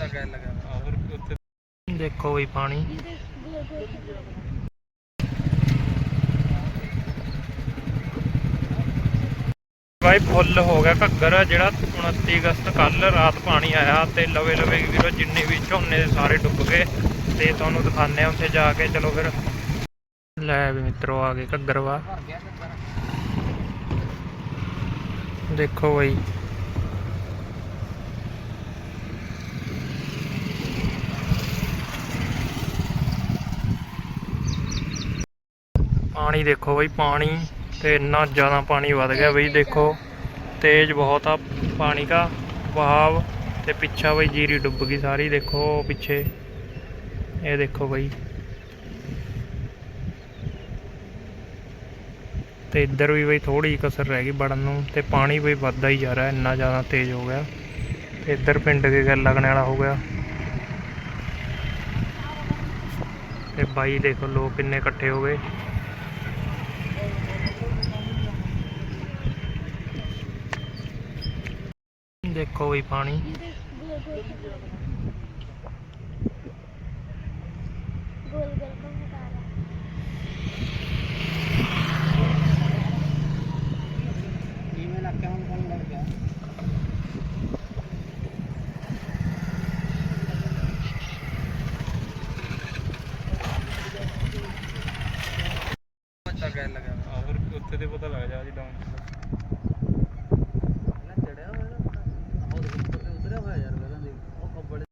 ਤਾਂ ਗੱਲ ਲਗਾ ਹੋਰ ਉੱਥੇ? ਦੇਖੋ ਵੀ ਪਾਣੀ। ਬਾਈ ਫੁੱਲ ਹੋ ਗਿਆ ਘੱਗਰ ਜਿਹੜਾ 29 ਅਗਸਤ ਕੱਲ ਰਾਤ ਪਾਣੀ ਆਇਆ ਤੇ ਲਵੇ ਲਵੇ ਵੀਰੋ ਜਿੰਨੇ ਵੀ ਝੋਨੇ ਦੇ ਸਾਰੇ ਡੁੱਬ ਗਏ ਤੇ ਤੁਹਾਨੂੰ ਦਿਖਾਣੇ ਆ ਉੱਥੇ ਜਾ ਕੇ। ਚਲੋ ਫਿਰ। ਲੈ ਵੀ ਮਿੱਤਰੋ ਆ ਗਏ ਘੱਗਰ ਵਾ ਦੇਖੋ ਬਾਈ। ਪਾਣੀ ਦੇਖੋ ਬਈ, ਪਾਣੀ ਤੇ ਇੰਨਾ ਜ਼ਿਆਦਾ ਪਾਣੀ ਵੱਧ ਗਿਆ ਬਈ, ਦੇਖੋ। ਤੇਜ਼ ਬਹੁਤ ਆ ਪਾਣੀ ਦਾ, ਵਹਾਵ ਤੇ ਪਿੱਛਾ ਬਈ ਜੀਰੀ ਡੁੱਬ ਗਈ ਸਾਰੀ, ਦੇਖੋ ਪਿੱਛੇ। ਇਹ ਦੇਖੋ ਬਈ। ਤੇ ਇੱਧਰ ਵੀ ਬਈ ਥੋੜੀ ਕਸਰ ਰਹਿ ਗਈ ਵੜਨ ਨੂੰ ਤੇ ਪਾਣੀ ਬਈ ਵੱਧਦਾ ਹੀ ਜਾ ਰਿਹਾ, ਇੰਨਾ ਜ਼ਿਆਦਾ ਤੇਜ਼ ਹੋ ਗਿਆ। ਤੇ ਇੱਧਰ ਪਿੰਡ ਕੇ ਗੱਲ ਲੱਗਣ ਵਾਲਾ ਹੋ ਗਿਆ। ਤੇ ਬਾਈ ਦੇਖੋ ਲੋਕ ਕਿੰਨੇ ਇਕੱਠੇ ਹੋ ਗਏ। ਦੇਖੋ ਵੀ ਪਾਣੀ। ਗੋਲ ਗੋਲ ਘੁੰਮਦਾ ਰਿਹਾ ਕਿਵੇਂ ਲੱਗ ਗਿਆ ਹੁਣ ਕੋਣ ਲੱਗ ਗਿਆ ਤਾਂ ਗੱਲ ਲਗਾ ਹੋਰ ਉੱਥੇ ਤੇ ਪਤਾ ਲੱਗ ਜਾ ਜੀ ਡਾਊਨ ਚੜਿਆ ਹੋਇਆ ਨਾ ਉਹ ਉੱਪਰ ਤੇ ਉਤਰਿਆ ਹੋਇਆ ਯਾਰ ਪਹਿਲਾਂ ਦੇ ਉਹ ਕੱਬੜ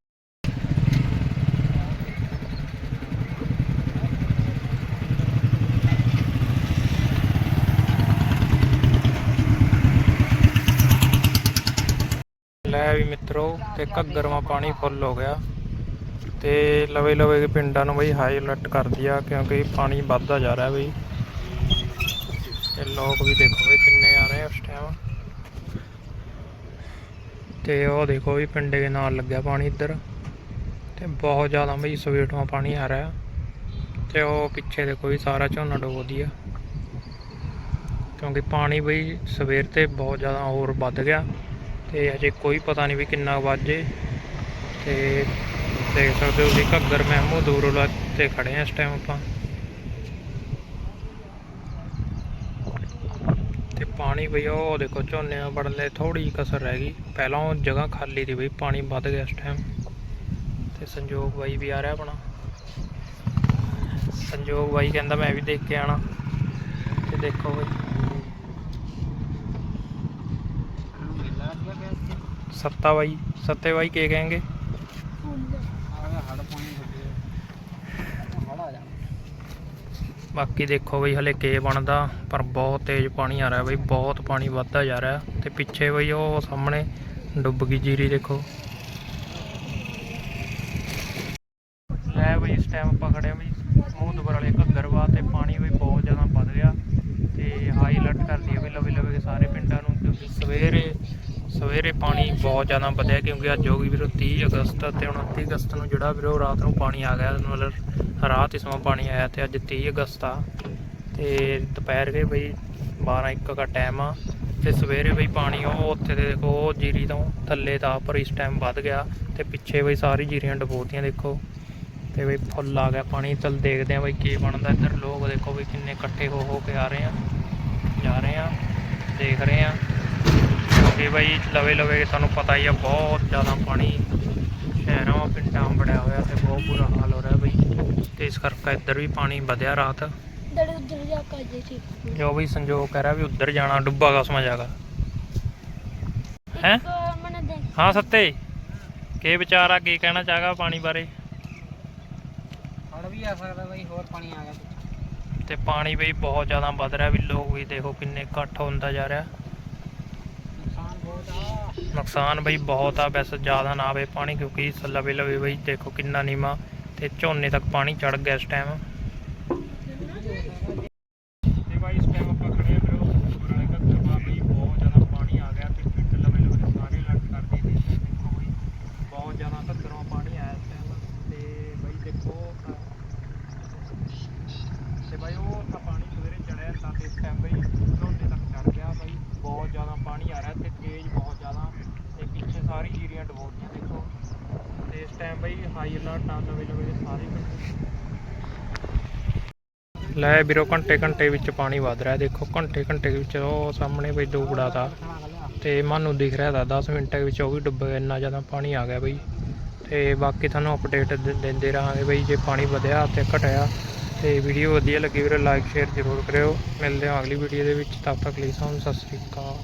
ਲੈ ਵੀ ਮਿੱਤਰੋ, ਤੇ ਘੱਗਰਵਾ ਪਾਣੀ ਫੁੱਲ ਹੋ ਗਿਆ। ਤੇ ਲਵੇ ਲਵੇ ਦੇ ਪਿੰਡਾਂ ਨੂੰ ਬਈ ਹਾਈ ਅਲਰਟ ਕਰ ਦਿਆ, ਕਿਉਂਕਿ ਪਾਣੀ ਵੱਧਦਾ ਜਾ ਰਿਹਾ ਬਈ। ਤੇ ਲੋਕ ਵੀ ਦੇਖੋ ਬਈ ਕਿੰਨੇ ਆ ਰਹੇ ਉਸ ਟਾਈਮ ਤੇ ਉਹ ਦੇਖੋ ਵੀ ਪਿੰਡੇ ਦੇ ਨਾਲ ਲੱਗਿਆ ਪਾਣੀ ਇੱਧਰ। ਤੇ ਬਹੁਤ ਜ਼ਿਆਦਾ ਬਈ ਸਵੇਟੋਂ ਪਾਣੀ ਆ ਰਿਹਾ। ਤੇ ਉਹ ਪਿੱਛੇ ਦੇਖੋ ਵੀ ਸਾਰਾ ਝੋਨਾ ਡੋਬਦੀ ਆ ਕਿਉਂਕਿ ਪਾਣੀ ਬਈ ਸਵੇਰ ਤੇ ਬਹੁਤ ਜ਼ਿਆਦਾ ਹੋਰ ਵੱਧ ਗਿਆ। ਤੇ ਹਜੇ ਕੋਈ ਪਤਾ ਨਹੀਂ ਵੀ ਕਿੰਨਾ ਵਾਜੇ। ਤੇ ਦੇਖ ਸਕਦੇ ਹੋ ਕਿ ਘੱਗਰ ਮਹਿਮੂਦ ਦੂਰੋਲਾ ਤੇ ਖੜੇ ਆ ਇਸ ਟਾਈਮ ਆਪਾਂ। ਤੇ ਪਾਣੀ ਬਈ ਉਹ ਦੇਖੋ ਝੋਨੇ ਆ ਬੜਨ ਲਈ ਥੋੜੀ ਕਸਰ ਰਹਿ ਗਈ। ਪਹਿਲਾਂ ਉਹ ਜਗ੍ਹਾ ਖਾਲੀ ਸੀ ਬਈ, ਪਾਣੀ ਵੱਧ ਗਿਆ ਇਸ ਟਾਈਮ ਤੇ ਸੰਜੋਗ ਬਾਈ ਵੀ ਆ ਰਿਹਾ ਆਪਣਾ। ਸੰਜੋਗ ਬਾਈ ਕਹਿੰਦਾ ਮੈਂ ਵੀ ਦੇਖ ਕੇ ਆਣਾ ਤੇ ਦੇਖੋ ਬਈ। ਸੱਤਾ ਬਾਈ ਸੱਤੇ ਬਾਈ ਕੀ ਕहेंगे ਬਾਕੀ ਦੇਖੋ ਬਈ ਹਲੇ ਕੇ ਬਣਦਾ, ਪਰ ਬਹੁਤ ਤੇਜ਼ ਪਾਣੀ ਆ ਰਿਹਾ ਬਈ, ਬਹੁਤ ਪਾਣੀ ਵੱਧਦਾ ਜਾ ਰਿਹਾ ਤੇ ਪਿੱਛੇ ਬਈ ਉਹ ਸਾਹਮਣੇ ਡੁੱਬ ਗਈ ਜੀਰੀ ਦੇਖੋ। ਲੈ ਬਈ ਇਸ ਟਾਈਮ ਆਪਾਂ ਖੜੇ ਆ ਬਈ ਸਮੂਦਪੁਰ ਵਾਲੇ ਘੱਗਰਵਾ ਤੇ ਪਾਣੀ ਬਈ ਬਹੁਤ ਜ਼ਿਆਦਾ ਵੱਧ ਗਿਆ ਤੇ ਹਾਈ ਅਲਰਟ ਕਰਦੀ ਹੈ ਬਈ ਲਵੇ ਲਵੇ ਸਾਰੇ ਪਿੰਡਾਂ ਨੂੰ ਕਿਉਂਕਿ ਸਵੇਰੇ ਸਵੇਰੇ ਪਾਣੀ ਬਹੁਤ ਜ਼ਿਆਦਾ ਵਧਿਆ ਕਿਉਂਕਿ ਅੱਜ ਹੋ ਗਈ ਵੀਰੋ 30 ਅਗਸਤ ਤੇ 29 ਅਗਸਤ ਨੂੰ ਜਿਹੜਾ ਵੀਰੋ ਰਾਤ ਨੂੰ ਪਾਣੀ ਆ ਗਿਆ, ਮਤਲਬ ਰਾਤ ਇਸ ਸਮਾਂ ਪਾਣੀ ਆਇਆ ਤੇ ਅੱਜ 30 ਅਗਸਤ ਆ। ਤੇ ਦੁਪਹਿਰ ਦੇ ਬਈ 12 1 ਦਾ ਟਾਈਮ ਆ। ਤੇ ਸਵੇਰੇ ਬਈ ਪਾਣੀ ਉਹ ਉੱਥੇ ਦੇ ਦੇਖੋ, ਉਹ ਜੀਰੀ ਤੋਂ ਥੱਲੇ ਦਾ ਪਰ ਇਸ ਟਾਈਮ ਵੱਧ ਗਿਆ ਤੇ ਪਿੱਛੇ ਬਈ ਸਾਰੀ ਜੀਰੀਆਂ ਡਬੋਤੀਆਂ ਦੇਖੋ। ਤੇ ਬਈ ਫੁੱਲ ਆ ਗਿਆ ਪਾਣੀ, ਚੱਲ ਦੇਖਦੇ ਆ ਬਈ ਕੀ ਬਣਦਾ ਇੱਧਰ। ਲੋਕ ਦੇਖੋ ਬਈ ਕਿੰਨੇ ਇਕੱਠੇ ਹੋ ਹੋ ਕੇ ਆ ਰਹੇ ਆ, ਜਾ ਰਹੇ ਆ, ਦੇਖ ਰਹੇ ਆ। ਕਿਉਂਕਿ ਬਈ ਲਵੇ ਲਵੇ ਤੁਹਾਨੂੰ ਪਤਾ ਹੀ ਆ ਬਹੁਤ ਜ਼ਿਆਦਾ ਪਾਣੀ ਸ਼ਹਿਰਾਂ ਪਿੰਡਾਂ ਬੜਿਆ ਹੋਇਆ ਤੇ ਬਹੁਤ ਬੁਰਾ ਹਾਲ ਹੋ ਰਿਹਾ ਬਈ। ਤੇ ਇਸ ਕਰਕੇ ਇੱਧਰ ਵੀ ਪਾਣੀ ਵਧਿਆ ਰਾਤ। ਜਾ ਵੀ ਸੰਜੋਗ ਕਹਿ ਰਿਹਾ ਵੀ ਉੱਧਰ ਜਾਣਾ ਡੁੱਬਾ ਕਸਮਾ ਜਾਗਾ ਹੈਂ? ਹਾਂ ਸੱਤੇ। ਕੀ ਵਿਚਾਰ ਆ ਕੀ ਕਹਿਣਾ ਚਾਹਗਾ ਪਾਣੀ ਬਾਰੇ? ਹੜ ਵੀ ਆ ਸਕਦਾ ਬਈ ਹੋਰ ਪਾਣੀ ਆ ਗਿਆ। ਤੇ ਪਾਣੀ ਬਈ ਬਹੁਤ ਜ਼ਿਆਦਾ ਵੱਧ ਰਿਹਾ ਵੀ ਲੋਕ ਵੀ ਦੇਖੋ ਕਿੰਨੇ ਇਕੱਠ ਹੁੰਦਾ ਜਾ ਰਿਹਾ। ਨੁਕਸਾਨ ਬਈ ਬਹੁਤ ਆ ਵੈਸੇ ਜ਼ਿਆਦਾ ਨਾ ਆਵੇ ਪਾਣੀ ਕਿਉਂਕਿ ਲਵੇ ਲਵੇ ਬਈ ਦੇਖੋ ਕਿੰਨਾ ਨੀਮਾ ਤੇ ਝੋਨੇ ਤੱਕ ਪਾਣੀ ਚੜ ਗਿਆ ਇਸ ਟਾਈਮ ਤੇ ਬਾਈ ਇਸ ਟਾਈਮ ਆਪਾਂ ਖੜੇ ਆ ਵੀਰੋ ਪੁਰਾਣੇ ਘੱਗਰਵਾ ਬਈ ਬਹੁਤ ਜ਼ਿਆਦਾ ਪਾਣੀ ਆ ਗਿਆ ਤੇ ਪਿੰਡ ਲਵੇ ਲਵੇ ਦੇ ਸਾਰੇ ਲੱਗ ਕਰਦੇ ਤੇ ਦੇਖੋ ਬਈ ਬਹੁਤ ਜ਼ਿਆਦਾ ਘੱਗਰਵਾ ਪਾਣੀ ਆਇਆ ਇਸ ਟਾਈਮ ਤੇ ਬਈ ਦੇਖੋ ਤੇ ਬਾਈ ਉਹ ਤਾਂ ਪਾਣੀ ਸਵੇਰੇ ਚੜਿਆ ਤਾਂ ਤੇ ਇਸ ਟਾਈਮ ਬਈ ਝੋਨੇ ਤੱਕ ਚੜ ਗਿਆ ਬਈ ਬਹੁਤ ਜ਼ਿਆਦਾ ਪਾਣੀ ਆ ਰਿਹਾ ਤੇ ਤੇਜ਼ ਬਹੁਤ ਜ਼ਿਆਦਾ ਤੇ ਪਿੱਛੇ ਸਾਰੀ ਜੀਰੀਆਂ ਡਬੋਤੀਆਂ ਦੇਖੋ ਤੇ ਟਾਈਮ ਬਈ ਹਾਈ ਅਲਰਟ ਆ ਲਵੇ ਲਵੇ ਸਾਰੇ ਲੈ ਵੀਰੋ, ਘੰਟੇ ਘੰਟੇ ਵਿੱਚ ਪਾਣੀ ਵੱਧ ਰਿਹਾ। ਦੇਖੋ, ਘੰਟੇ ਘੰਟੇ ਵਿੱਚ ਉਹ ਸਾਹਮਣੇ ਬਈ ਦੋ ਤਾ। ਦਾ ਤੇ ਮਾਨੂੰ ਦਿਖ ਰਿਹਾ ਦਾ 10 ਮਿੰਟਾਂ ਵਿੱਚ ਉਹ ਵੀ ਡੁੱਬ ਗਿਆ ਇੰਨਾ ਜ਼ਿਆਦਾ ਪਾਣੀ ਆ ਗਿਆ ਬਈ। ਤੇ ਬਾਕੀ ਤੁਹਾਨੂੰ ਅਪਡੇਟ ਦਿੰਦੇ ਰਹਾਂਗੇ ਬਈ, ਜੇ ਪਾਣੀ ਵਧਿਆ ਤੇ ਘਟਿਆ। ਤੇ ਵੀਡੀਓ ਵਧੀਆ ਲੱਗੀ ਵੀਰੇ ਲਾਈਕ ਸ਼ੇਅਰ ਜ਼ਰੂਰ ਕਰਿਓ। ਮਿਲਦੇ ਹਾਂ ਅਗਲੀ ਵੀਡੀਓ ਦੇ ਵਿੱਚ। ਤਦ ਤੱਕ ਲਈ ਸਾਨੂੰ ਸਤਿ ਸ੍ਰੀ ਅਕਾਲ।